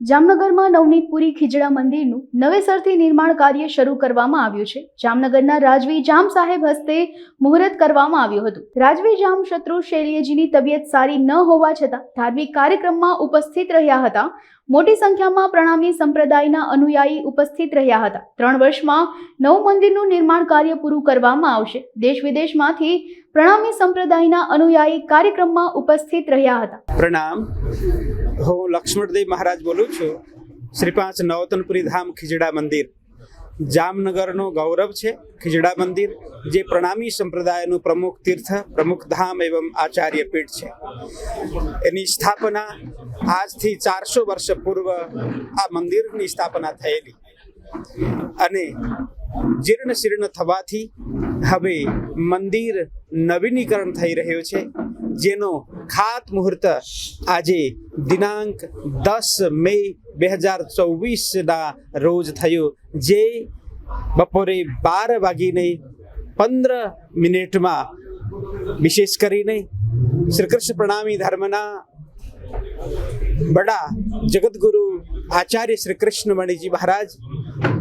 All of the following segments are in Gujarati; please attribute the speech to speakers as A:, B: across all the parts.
A: જામનગરમાં નવનીતપુરી ખીજડા મંદિરનું નવેસરથી નિર્માણ કાર્ય શરૂ કરવામાં આવ્યું છે. જામનગરના રાજવી જામ સાહેબ હસ્તે મુહૂર્ત કરવામાં આવ્યું હતું. રાજવી જામ શત્રુ શૈલ્યજીની તબિયત સારી ન હોવા છતાં ધાર્મિક કાર્યક્રમમાં ઉપસ્થિત રહ્યા હતા. મોટી સંખ્યામાં પ્રણામી સંપ્રદાયના અનુયાયી ઉપસ્થિત રહ્યા હતા. ત્રણ વર્ષમાં નવું મંદિરનું નિર્માણ કાર્ય પૂરું કરવામાં આવશે. દેશ વિદેશમાંથી પ્રણામી સંપ્રદાયના અનુયાયી કાર્યક્રમમાં ઉપસ્થિત રહ્યા હતા.
B: પ્રણામ. હું લક્ષ્મણદેવ મહારાજ બોલું છું. શ્રી પાંચ નવતનપુરી ધામ ખીજડા મંદિર. જામનગરનો ગૌરવ છે. ખીજડા મંદિર, જે પ્રણામી સંપ્રદાયનું પ્રમુખ તીર્થ, પ્રમુખ ધામ એવં આચાર્ય પીઠ છે. એની સ્થાપના આજથી ચારસો વર્ષ પૂર્વ આ મંદિરની સ્થાપના થયેલી. અને જીર્ણ શીર્ણ થવાથી હવે મંદિર નવીનીકરણ થઈ રહ્યું છે. જેનો ખાત મુહૂર્ત આજે દિનાંક દસ મે બે હજાર ચોવીસના રોજ થયો, જે બપોરે બાર વાગીને પંદર મિનિટમાં વિશેષ કરીને શ્રી કૃષ્ણ પ્રણામી ધર્મના બડા જગદગુરુ આચાર્ય શ્રી કૃષ્ણમણીજી મહારાજ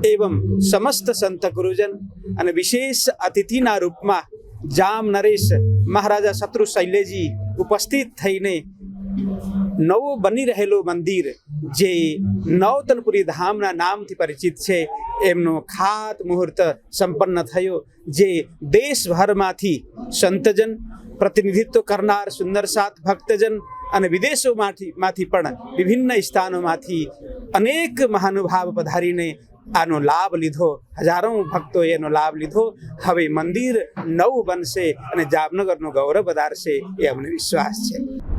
B: એવમ સમસ્ત સંત ગુરુજન અને વિશેષ અતિથિના રૂપમાં જામ નરેશ મહારાજા શત્રુ શૈલેજી ઉપસ્થિત થઈને નવું બની રહેલું મંદિર જે નવતનપુરી ધામના નામથી પરિચિત છે, એમનો ખાત મુહૂર્ત સંપન્ન થયો, જે દેશભરમાંથી સંતજન પ્રતિનિધિત્વ કરનાર સુંદર સાત ભક્તજન અને વિદેશોમાંથી, માંથી પણ વિભિન્ન સ્થાનોમાંથી અનેક મહાનુભાવ પધારીને આનો લાભ લીધો. હજારો ભક્તોએ એનો લાભ લીધો. હવે મંદિર નવું બનશે અને જામનગરનું ગૌરવ વધારશે એ અમને વિશ્વાસ છે.